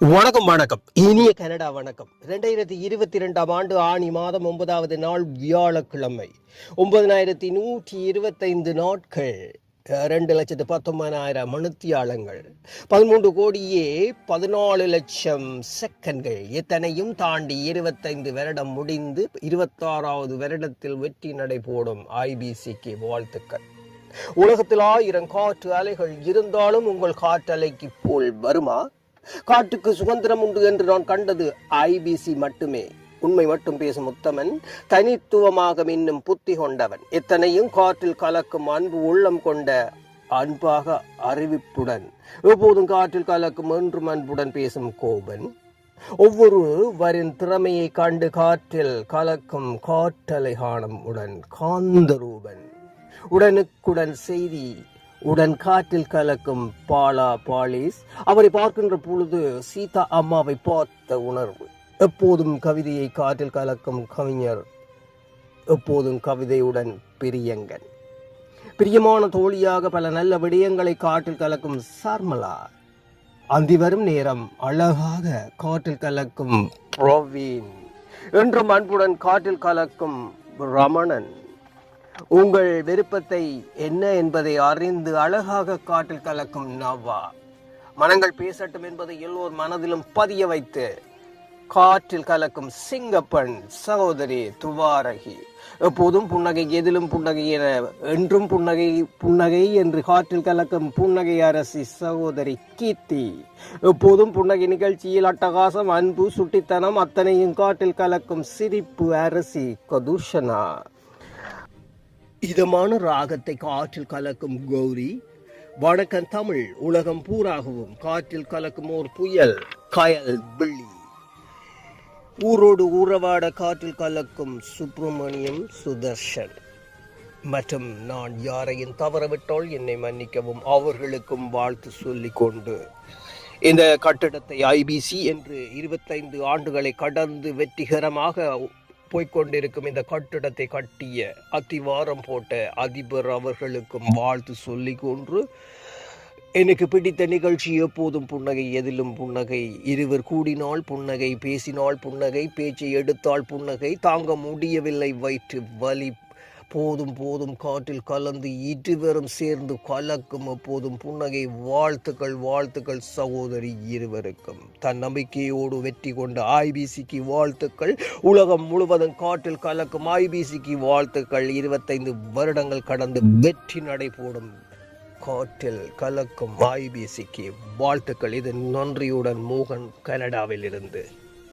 வணக்கம் வணக்கம். இனிய கனடா வணக்கம். இரண்டாயிரத்தி இருபத்தி ரெண்டாம் ஆண்டு ஆணி மாதம் ஒன்பதாவது நாள் வியாழக்கிழமை. ஒன்பதினாயிரத்தி நூற்றி இருபத்தைந்து நாட்கள் ரெண்டு லட்சத்து பத்தொன்பதாயிரம் மனுத்தியாளங்கள் பதிமூன்று கோடியே பதினாலு லட்சம் செகண்ட்கள். எத்தனையும் தாண்டி இருபத்தைந்து வருடம் முடிந்து இருபத்தாறாவது வருடத்தில் வெற்றி நடைபோடும் ஐபிசிக்கு வாழ்த்துக்கள். உலகத்தில் ஆயிரம் காற்று அலைகள் இருந்தாலும் உங்கள் காற்றலைக்கு போல் வருமா? காட்டுக்கு சுதந்திரம் உண்டு என்று நான் கண்டது ஐபிசி மட்டுமே. உண்மை மட்டும் பேசும் உத்தமன் தனித்துவமாக மின்னும் புத்தி கொண்டவன். எத்தனையும் காற்றில் கலக்கும் அன்பு உள்ளம் கொண்ட அன்பாக அறிவிப்புடன் எப்போதும் காற்றில் கலக்கும் என்றும் அன்புடன் பேசும் கோபன். ஒவ்வொருவரின் திறமையை கண்டு காற்றில் கலக்கும் காற்றலை காணும் உடன் காந்தரூபன். உடனுக்குடன் செய்தி உடன் காற்றில் கலக்கும் பாலா பாலிஸ். அவரை பார்க்கின்ற பொழுது சீதா அம்மாவை பார்த்த உணர்வு. எப்போதும் கவிதையை காற்றில் கலக்கும் கவிஞர் எப்போதும் கவிதையுடன் பிரியங்கன். பிரியமான தோழியாக பல நல்ல விடயங்களை காற்றில் கலக்கும் சர்மலா. அந்தி வரும் நேரம் அழகாக காற்றில் கலக்கும் பிரவீன். என்றும் அன்புடன் காற்றில் கலக்கும் ரமணன். உங்கள் விருப்பத்தை என்ன என்பதை அறிந்து அழகாக காற்றில் கலக்கும் நவா மனங்கள் பேசட்டும் என்பதை எல்லோர் மனதிலும் பதிய வைத்து காற்றில் கலக்கும் சிங்கப்பெண் சகோதரி துவாரகி. எப்போதும் புன்னகை எதிலும் புன்னகை என என்றும் புன்னகை புன்னகை என்று காற்றில் கலக்கும் புன்னகை அரசி சகோதரி கீர்த்தி. எப்போதும் புன்னகை நிகழ்ச்சியில் அட்டகாசம் அன்பு சுட்டித்தனம் அத்தனையும் காற்றில் கலக்கும் சிரிப்பு அரசி கதுஷனா. இதமான ராகத்தை காற்றில் கலக்கும் கௌரி வணக்கம் தமிழ் உலகம் பூராகவும் காற்றில் கலக்கும் ஓர் புயல் கயல் பிள்ளி ஊரோடு ஊறவாட காற்றில் கலக்கும் சுப்பிரமணியம் சுதர்ஷன். மற்றும் நான் யாரையும் தவறவிட்டால் என்னை மன்னிக்கவும் அவர்களுக்கும் வாழ்த்து சொல்லிக் கொண்டு இந்த கட்டிடத்தை ஐபிசி என்று இருபத்தைந்து ஆண்டுகளை கடந்து வெற்றிகரமாக போய்கொண்டிருக்கும் இந்த கட்டிடத்தை கட்டிய அத்திவாரம் போட்ட அதிபர் அவர்களுக்கும் வாழ்த்து சொல்லிக் கொன்று எனக்கு பிடித்த நிகழ்ச்சி எப்போதும் புன்னகை எதிலும் புன்னகை. இருவர் கூடினால் புன்னகை பேசினால் புன்னகை பேச்சை எடுத்தால் புன்னகை. தாங்க முடியவில்லை வயிற்று வலி போதும் போதும் காற்றில் கலந்து இருவரும் சேர்ந்து கலக்கும். அப்போதும் புன்னகை வாழ்த்துக்கள் வாழ்த்துக்கள் சகோதரி இருவருக்கும். தன் நம்பிக்கையோடு வெற்றி கொண்ட ஐபிசிக்கு வாழ்த்துக்கள். உலகம் முழுவதும் காற்றில் கலக்கும் ஐபிசிக்கு வாழ்த்துக்கள். இருபத்தைந்து வருடங்கள் கடந்து வெற்றி நடைபோடும் காற்றில் கலக்கும் ஐபிசிக்கு வாழ்த்துக்கள். இது நன்றியுடன் மோகன் கனடாவில் இருந்து